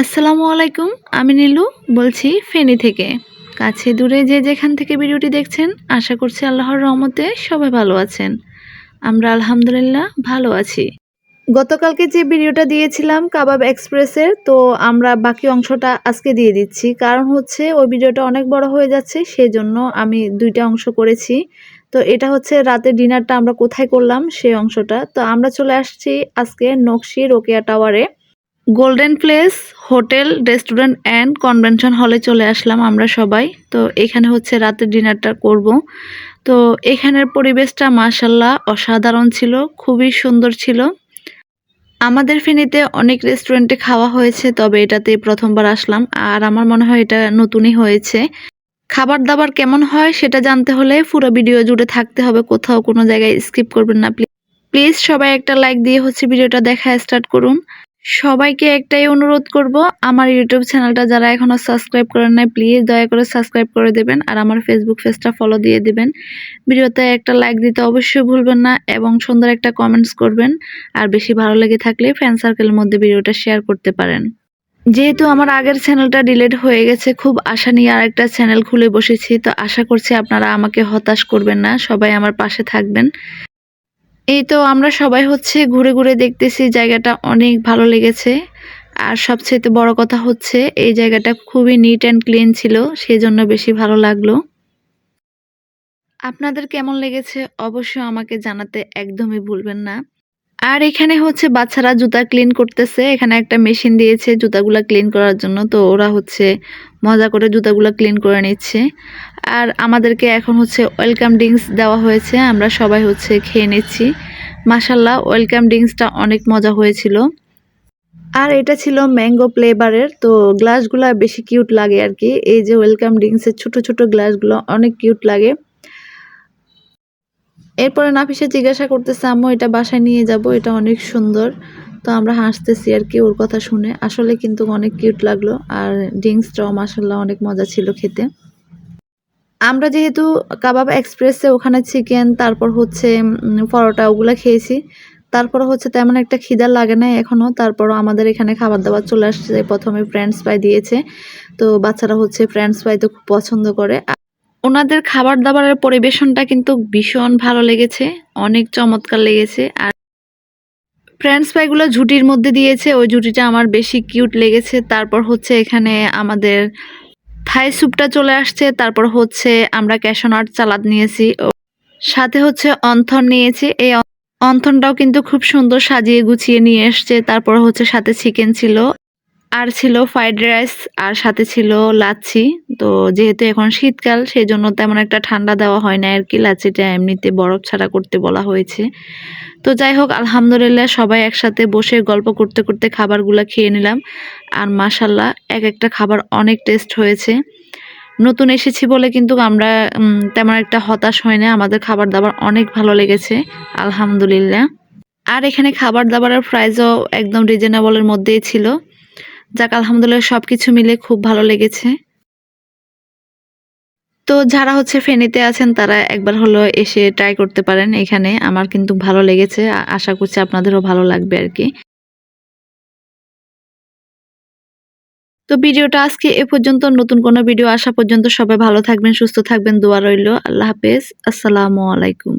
আসসালামু আলাইকুম, আমি নীলু, বলছি ফেনী থেকে। কাছে দূরে যে যেখান থেকে ভিডিওটি দেখছেন, আশা করছি আল্লাহর রহমতে সবাই ভালো আছেন। আমরা আলহামদুলিল্লাহ ভালো আছি। গতকালকে যে ভিডিওটা দিয়েছিলাম কাবাব এক্সপ্রেসের, তো আমরা বাকি অংশটা আজকে দিয়ে দিচ্ছি। কারণ হচ্ছে, ওই ভিডিওটা অনেক বড় হয়ে যাচ্ছে, সেজন্য আমি দুইটা অংশ করেছি। তো এটা হচ্ছে রাতের ডিনারটা আমরা কোথায় করলাম সেই অংশটা। তো আমরা চলে আসছি আজকে নকশি রোকেয়া টাওয়ারে। Golden place hotel restaurant and convention হলে চলে আসলাম আমরা সবাই। তো এখানে হচ্ছে রাতের ডিনারটা করব। তো এখানের পরিবেশটা মাসাল্লাহ অসাধারণ ছিল, খুবই সুন্দর ছিল। আমাদের ফেনীতে অনেক রেস্টুরেন্টে খাওয়া হয়েছে, তবে এটাতে প্রথমবার আসলাম। আর আমার মনে হয় এটা নতুনই হয়েছে। খাবার দাবার কেমন হয় সেটা জানতে হলে পুরো ভিডিও জুড়ে থাকতে হবে, কোথাও কোনো জায়গায় স্কিপ করবেন না। প্লিজ সবাই একটা লাইক দিয়ে হচ্ছে ভিডিওটা দেখা স্টার্ট করুন। সবাইকে একটাই অনুরোধ করব, আমার ইউটিউব চ্যানেলটা যারা এখনও সাবস্ক্রাইব করেন নাই প্লিজ দয়া করে সাবস্ক্রাইব করে দেবেন আর আমার ফেসবুক পেজটা ফলো দিয়ে দেবেন। ভিডিওতে একটা লাইক দিতে অবশ্যই ভুলবেন না এবং সুন্দর একটা কমেন্টস করবেন। আর বেশি ভালো লেগে থাকলে ফ্যান সার্কেলের মধ্যে ভিডিওটা শেয়ার করতে পারেন। যেহেতু আমার আগের চ্যানেলটা ডিলেট হয়ে গেছে, খুব আশা নিয়ে আর একটা চ্যানেল খুলে বসেছি। তো আশা করছি আপনারা আমাকে হতাশ করবেন না, সবাই আমার পাশে থাকবেন। এই তো আমরা সবাই হচ্ছে ঘুরে ঘুরে দেখতেছি, জায়গাটা অনেক ভালো লেগেছে। আর সবচেয়ে বড় কথা হচ্ছে, এই জায়গাটা খুবই নিট অ্যান্ড ক্লিন ছিল সেই জন্য বেশি ভালো লাগল। আপনাদের কেমন লেগেছে? অবশ্যই আমাকে জানাতে একদমই ভুলবেন না। আর এখানে হচ্ছে বাচ্চারা জুতা ক্লিন করতেছে। এখানে একটা মেশিন দিয়েছে জুতাগুলা ক্লিন করার জন্য। তো ওরা হচ্ছে মজা করে জুতাগুলো ক্লিন করে নিচ্ছে। আর আমাদেরকে এখন হচ্ছে ওয়েলকাম ড্রিঙ্কস দেওয়া হয়েছে। আমরা সবাই হচ্ছে খেয়ে নিচ্ছি। মাসাল্লাহ ওয়েলকাম ড্রিঙ্কসটা অনেক মজা হয়েছিল। আর এটা ছিল ম্যাঙ্গো ফ্লেভারের তো গ্লাসগুলো বেশি কিউট লাগে আর কি। এই যে ওয়েলকাম ড্রিঙ্কসের ছোট ছোট গ্লাসগুলো অনেক কিউট লাগে। এরপরে নাফিসে জিজ্ঞাসা করতেছে, আম্মু, এটা বাসায় নিয়ে যাব, এটা অনেক সুন্দর। তো আমরা হাসতেছি আর কি ওর কথা শুনে। আসলে কিন্তু অনেক কিউট লাগল আর ড্রিঙ্কসটাও মাসাল্লাহ অনেক মজা ছিল খেতে। আমরা যেহেতু কাবাব এক্সপ্রেসে ওখানে চিকেন, তারপর হচ্ছে পরোটা ওগুলো খেয়েছি। তারপর হচ্ছে তেমন একটা খিদা লাগে না এখনও তারপরও আমাদের এখানে খাবার দাবার চলে আসছে। প্রথমে ফ্রেন্ডস ফ্রাই দিয়েছে। তো বাচ্চারা হচ্ছে ফ্রেন্ডস ফ্রাই তো খুব পছন্দ করে। ওনাদের খাবার দাবারের পরিবেশনটা কিন্তু ভীষণ ভালো লেগেছে, অনেক চমৎকার লেগেছে। আর ফ্রেন্ডস ফ্রাইগুলো ঝুটির মধ্যে দিয়েছে, ওই ঝুটিটা আমার বেশি কিউট লেগেছে। তারপর হচ্ছে এখানে আমাদের থাই স্যুপটা চলে আসছে, তারপর হচ্ছে আমরা ক্যাশনাট চালাদ নিয়েছি। সাথে হচ্ছে অন্থন নিয়েছি, এই অন্থনটাও কিন্তু খুব সুন্দর সাজিয়ে গুছিয়ে নিয়ে এসছে। তারপর হচ্ছে সাথে চিকেন ছিল। আর ছিল ফ্রাইড রাইস আর সাথে ছিল লাচ্ছি। তো যেহেতু এখন শীতকাল সেই জন্য তেমন একটা ঠান্ডা দেওয়া হয় না আর কি। লাচ্ছিটা এমনিতে বরফ ছাড়া করতে বলা হয়েছে। তো যাই হোক, আলহামদুলিল্লাহ সবাই একসাথে বসে গল্প করতে করতে খাবারগুলো খেয়ে নিলাম। আর মাসাল্লাহ এক একটা খাবার অনেক টেস্ট হয়েছে। নতুন এসেছি বলে কিন্তু আমরা তেমন একটা হতাশ হয় না। আমাদের খাবার দাবার অনেক ভালো লেগেছে, আলহামদুলিল্লাহ। আর এখানে খাবার দাবারের প্রাইসও একদম রিজনেবলের মধ্যেই ছিল। যাক, আলহামদুলিল্লাহ সব কিছু মিলে খুব ভালো লেগেছে। তো যারা হচ্ছে ফেনীতে আছেন, তারা একবার হলো এসে ট্রাই করতে পারেন এখানে। আমার কিন্তু ভালো লেগেছে আশা করছি আপনাদেরও ভালো লাগবে আর কি। তো ভিডিওটা আজকে এ পর্যন্ত, নতুন কোনো ভিডিও আসা পর্যন্ত সবাই ভালো থাকবেন, সুস্থ থাকবেন, দোয়া রইল, আল্লাহ হাফেজ, আসসালামু আলাইকুম।